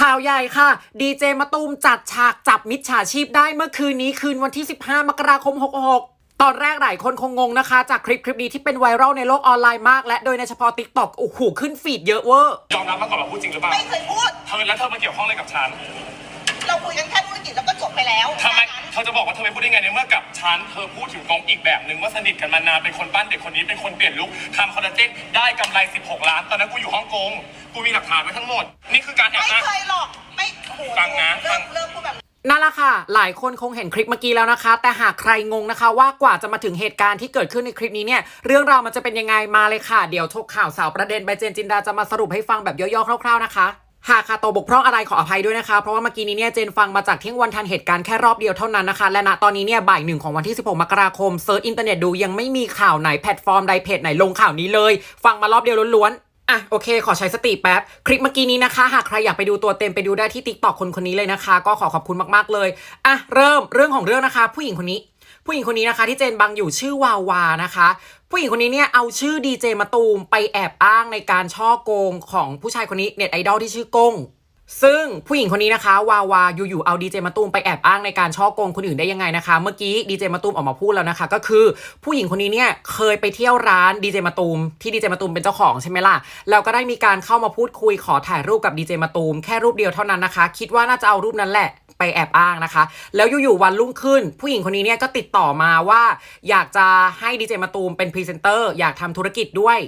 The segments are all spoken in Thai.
ข่าวใหญ่ค่ะ ดีเจมะตูมจัดฉากจับมิจฉาชีพได้เมื่อคืนนี้คืนวันที่ 15 มกราคม 66ตอนแรกหลายคนคงงงนะคะ จากคลิปคลิปนี้ที่เป็นไวรัลในโลกออนไลน์มาก และโดยในเฉพาะ TikTok โอ้โหขึ้นฟีดเยอะเวอร์ยอมรับมาก่อนว่าพูดจริงหรือเปล่า ไม่เคยพูด เธอแล้วเธอมาเกี่ยวข้องอะไรกับฉัน เราคุยกันแค่ เธอจะบอกว่าเธอไม่พูดได้ไงในเมื่อกับฉันเธอพูดถึงกองอีกแบบหนึ่งว่าสนิทกันมานานเป็นคนปั้นเด็กคนนี้เป็นคนเปลี่ยนลุคทำคอลลาเจนได้กำไร 16 ล้านตอนนั้นกูอยู่ฮ่องกงกูมีหลักฐานไว้ทั้งหมด นี่คือการแอบไม่อ้าง เคยหรอก ไม่โอ้โหฟังนะฟัเลิง กเลิกพูดแบบ นั้นนั่นแหละค่ะ หลายคนคงเห็นคลิปเมื่อกี้แล้วนะคะ แต่หากใครงงนะคะ ว่ากว่าจะมาถึงเหตุการณ์ที่เกิดขึ้นในคลิปนี้เนี่ย เรื่องราวมันจะเป็นยังไงมาเลยค่ะ เดี๋ยวทกข่าวสาวประเด็นใบเจนจินดาจะมาสรุปให้ฟังแบบย่อๆคร่าวๆนะคะ หากคาโตบกพร่องอะไรขออภัยด้วยนะคะ เพราะว่าเมื่อกี้นี้เนี่ยเจนฟังมาจากเที่ยงวันทันเหตุการณ์แค่รอบเดียวเท่านั้นนะคะ และณตอนนี้เนี่ยบ่ายหนึ่งของวันที่ 16 มกราคมเซิร์ชอินเทอร์เน็ตดูยังไม่มีข่าวไหนแพลตฟอร์มใดเพจไหนลงข่าวนี้เลย ฟังมารอบเดียวล้วนๆอะโอเค ขอใช้สติแป๊บ คลิปเมื่อกี้นี้นะคะ หากใครอยากไปดูตัวเต็มไปดูได้ที่ t ิ k t o k คนคนนี้เลยนะคะ ก็ขอขอบคุณมากๆเลยอะเริ่มเรื่องของเรื่องนะคะ ผู้หญิงคนนี้ ผู้หญิงคนนี้นะคะที่เจนบังอยู่ชื่อวาวานะคะ ผู้หญิงคนนี้เนี่ยเอาชื่อดีเจมาตูมไปแอบอ้างในการช่อโกงของผู้ชายคนนี้เน็ตไอดอลที่ชื่อกง ซึ่งผู้หญิงคนนี้นะคะ วาวาอยู่ๆเอาดีเจมาตูมไปแอบอ้างในการช่อโกงคนอื่นได้ยังไงนะคะ เมื่อกี้ดีเจมาตูมออกมาพูดแล้วนะคะ ก็คือผู้หญิงคนนี้เนี่ยเคยไปเที่ยวร้านดีเจมาตูมที่ดีเจมาตูมเป็นเจ้าของใช่ไหมล่ะแล้วก็ได้มีการเข้ามาพูดคุยขอถ่ายรูปกับดีเจมาตูมแค่รูปเดียวเท่านั้นนะคะ คิดว่าน่าจะเอารูปนั้นแหละไปแอบอ้างนะคะ แล้วอยู่ๆวันรุ่งขึ้น ผู้หญิงคนนี้เนี่ยก็ติดต่อมาว่า อยากจะให้ดีเจมาตูมเป็นพรีเซนเตอร์อยากทำธุรกิจด้วย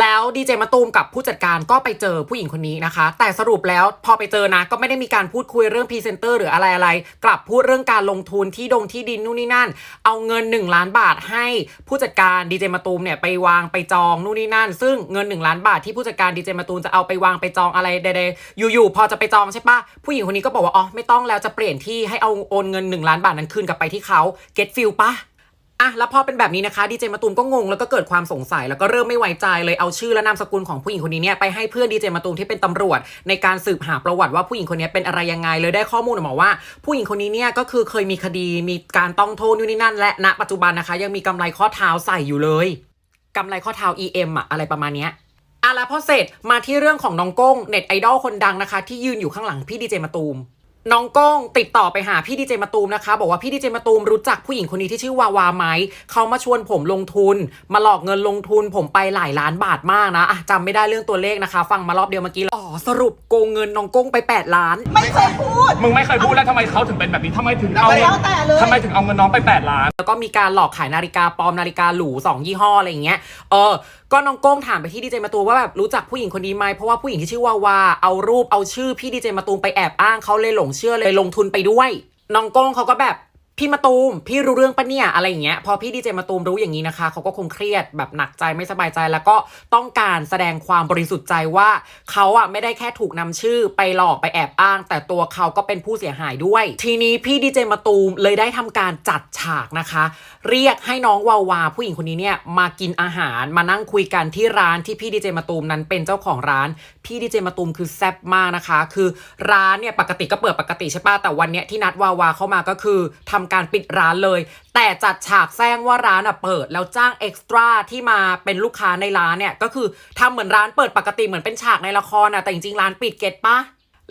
แล้วดีเจมาตูมกับผู้จัดการก็ไปเจอผู้หญิงคนนี้นะคะ แต่สรุปแล้วพอไปเจอนะก็ไม่ได้มีการพูดคุยเรื่องพรีเซนเตอร์หรืออะไรอะไร กลับพูดเรื่องการลงทุนที่ดงที่ดินนู่นนี่นั่น เอาเงิน 1 ล้านบาทให้ผู้จัดการดีเจมาตูมเนี่ยไปวางไปจองนู่นนี่นั่น ซึ่งเงิน 1 ล้านบาทที่ผู้จัดการดีเจมาตูมจะเอาไปวางไปจองอะไรใดๆอยู่ๆพอจะไปจองใช่ปะผู้หญิงคนนี้ก็บอกว่าอ๋อไม่ต้องแล้วจะเปลี่ยนที่ให้เอาโอนเงิน 1 ล้านบาทนั้นคืนกลับไปที่เขาเก็ตฟิลปะ อะแล้วพอเป็นแบบนี้นะคะดีเจมาตูมก็งงแล้วก็เกิดความสงสัยแล้วก็เริ่มไม่ไว้ใจเลยเอาชื่อและนามสกุลของผู้หญิงคนนี้เนี่ยไปให้เพื่อนดีเจมาตูมที่เป็นตำรวจ ในการสืบหาประวัติว่าผู้หญิงคนนี้เป็นอะไรยังไงเลยได้ข้อมูลออกมาว่า ผู้หญิงคนนี้เนี่ยก็คือเคยมีคดีมีการต้องโทษนู่นนี่นั่น และณปัจจุบันนะคะ ยังมีกำไรข้อเท้าใส่อยู่เลยกำไรข้อเท้า EM อะอะไรประมาณเนี้ยอะแล้วพอเสร็จมาที่เรื่องของน้องก้งเน็ตไอดอลคนดังนะคะ ที่ยืนอยู่ข้างหลังพี่ดีเจมาตูม น้องก้งติดต่อไปหาพี่ดีเจมาตูมนะคะ บอกว่าพี่ดีเจมาตูมรู้จักผู้หญิงคนนี้ที่ชื่อวาวาไหมเขามาชวนผมลงทุน มาหลอกเงินลงทุนผมไปหลายล้านบาทมากนะอะจำไม่ได้เรื่องตัวเลขนะคะ ฟังมารอบเดียวเมื่อกี้อ๋อสรุปโกงเงินน้องก้งไป 8 ล้าน ไม่เคยพูด มึงไม่เคยพูดแล้วทำไมเขาถึงเป็นแบบนี้ทำไมถึงเอาแล้วแต่เลย ทำไมถึงเอาเงินน้องไป 8 ล้าน แล้วก็มีการหลอกขายนาฬิกาปลอมนาฬิกาหรูสองยี่ห้ออะไรอย่างเงี้ยเออ ก็น้องโก้งถามไปที่ดีเจมาตูมว่าแบบรู้จักผู้หญิงคนนี้ไหมเพราะว่าผู้หญิงที่ชื่อวาวาเอารูปเอาชื่อพี่ดีเจมาตูมไปแอบอ้างเขาเลยหลงเชื่อเลยลงทุนไปด้วยน้องโก้งเขาก็แบบ พี่มาตูม พี่รู้เรื่องปะเนี่ยอะไรอย่างเงี้ยพอพี่ดีเจมาตูมรู้อย่างนี้นะคะเขาก็คงเครียดแบบหนักใจไม่สบายใจแล้วก็ต้องการแสดงความบริสุทธิ์ใจว่าเขาอะไม่ได้แค่ถูกนำชื่อไปหลอกไปแอบอ้าง แต่ตัวเขาก็เป็นผู้เสียหายด้วย ทีนี้พี่ดีเจมาตูมเลยได้ทำการจัดฉากนะคะ เรียกให้น้องวาวาผู้หญิงคนนี้เนี่ยมากินอาหารมานั่งคุยกันที่ร้านที่พี่ดีเจมาตูมนั้นเป็นเจ้าของร้าน พี่ดีเจมาตูมคือแซ่บมากนะคะ คือร้านเนี่ยปกติก็เปิดปกติใช่ปะแต่วันเนี้ยที่นัดวาวาเข้ามาก็คือทำการปิดร้านเลย แต่จัดฉากแซงว่าร้านอะเปิด แล้วจ้างเอ็กซ์ตร้าที่มาเป็นลูกค้าในร้านเนี่ย ก็คือทำเหมือนร้านเปิดปกติเหมือนเป็นฉากในละครอะแต่จริงๆร้านปิดเก็ตปะ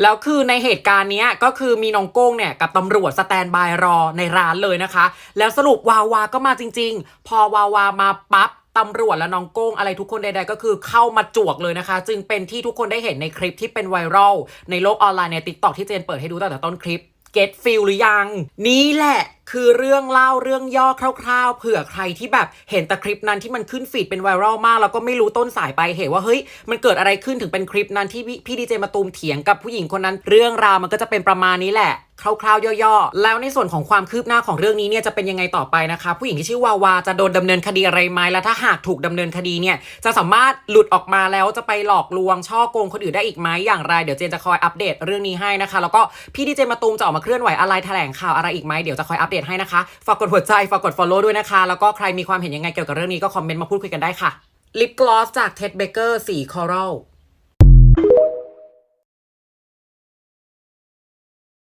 แล้วคือในเหตุการณ์นี้ก็คือมีน้องโก้งเนี่ยกับตำรวจสแตนบายรอในร้านเลยนะคะ แล้วสรุปวาวาก็มาจริง ๆ พอวาวามาปั๊บตำรวจและน้องโก้งอะไรทุกคนใดๆก็คือเข้ามาจวกเลยนะคะ จึงเป็นที่ทุกคนได้เห็นในคลิปที่เป็นไวรัลในโลกออนไลน์ในติ๊กต็อกที่เจนเปิดให้ดูตั้งแต่ต้นคลิป get feel หรือยัง นี่แหละ คือเรื่องเล่าเรื่องย่อคร่าวๆ เผื่อใครที่แบบเห็นแต่คลิปนั้นที่มันขึ้นฟีดเป็นไวรัลมาก แล้วก็ไม่รู้ต้นสายไปเหตุว่าเฮ้ยมันเกิดอะไรขึ้นถึงเป็นคลิปนั้นที่พี่ดีเจมาตูมเถียงกับผู้หญิงคนนั้น เรื่องราวมันก็จะเป็นประมาณนี้แหละคร่าวๆย่อๆ แล้วในส่วนของความคืบหน้าของเรื่องนี้เนี่ยจะเป็นยังไงต่อไปนะคะ ผู้หญิงที่ชื่อวาวาจะโดนดำเนินคดีอะไรไหมแล้วถ้าหากถูกดำเนินคดีเนี่ยจะสามารถหลุดออกมาแล้วจะไปหลอกลวงช่อโกงคนอื่นได้อีกไหมอย่างไรเดี๋ยวเจนจะคอยอัปเดตเรื่องนี้ให้นะคะ แล้วก็พี่ดีเจมาตูมจะออกมาเคลื่อนไหวอะไรแถลงข่าวอะไรอีกไหมเดี๋ยวจะคอยอัปเดตให้นะคะ ฝากกดหัวใจ ฝากกด follow ด้วยนะคะ แล้วก็ใครมีความเห็นยังไงเกี่ยวกับเรื่องนี้ก็คอมเมนต์มาพูดคุยกันได้ค่ะ ลิปกลอสจากเท็ดเบเกอร์สีคอรัล